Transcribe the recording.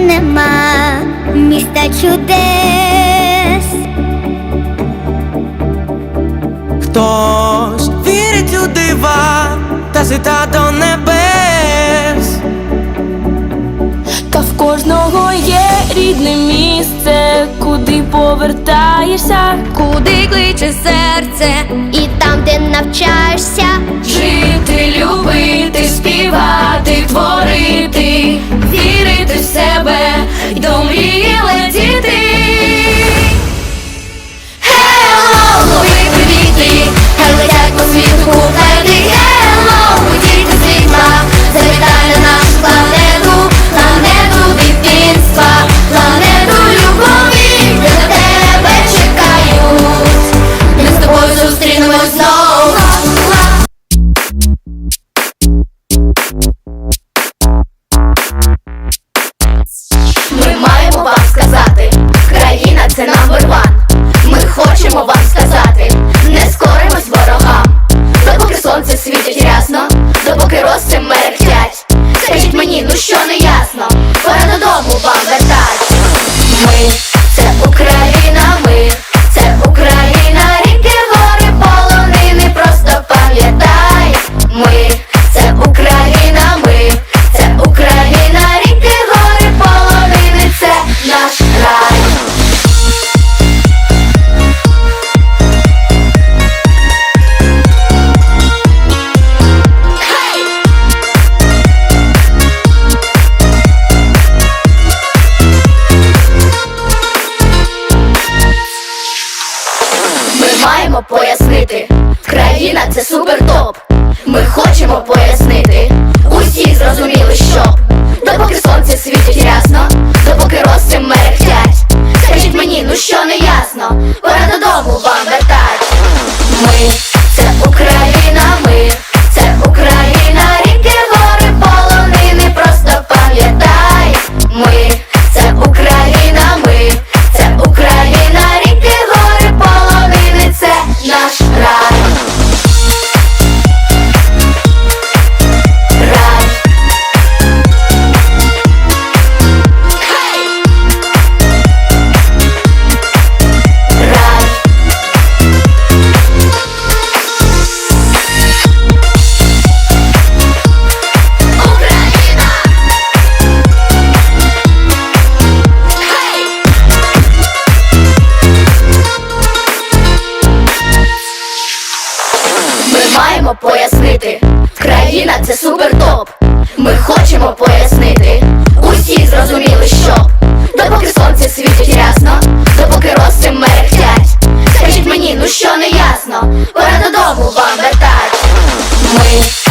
нема міста чудес. Хтось вірить у дива та зліта до небес. Та в кожного є рідне місце, куди повертаєшся. Куди кличе серце, і там, де навчаєшся, Ми це Україна, маємо пояснити. Країна це супер топ. Ми хочемо пояснити. Усі зрозуміли, що допоки сонце світить рясно, допоки рости мерехтять. Скажіть мені, ну що не ясно, пора додому вам. маємо пояснити. Країна це супер топ. Ми хочемо пояснити. Усі зрозуміли, що допоки сонце світить рясно, допоки рости мерехтять. Скажіть мені, ну що не ясно, пора додому вам вертать. Ми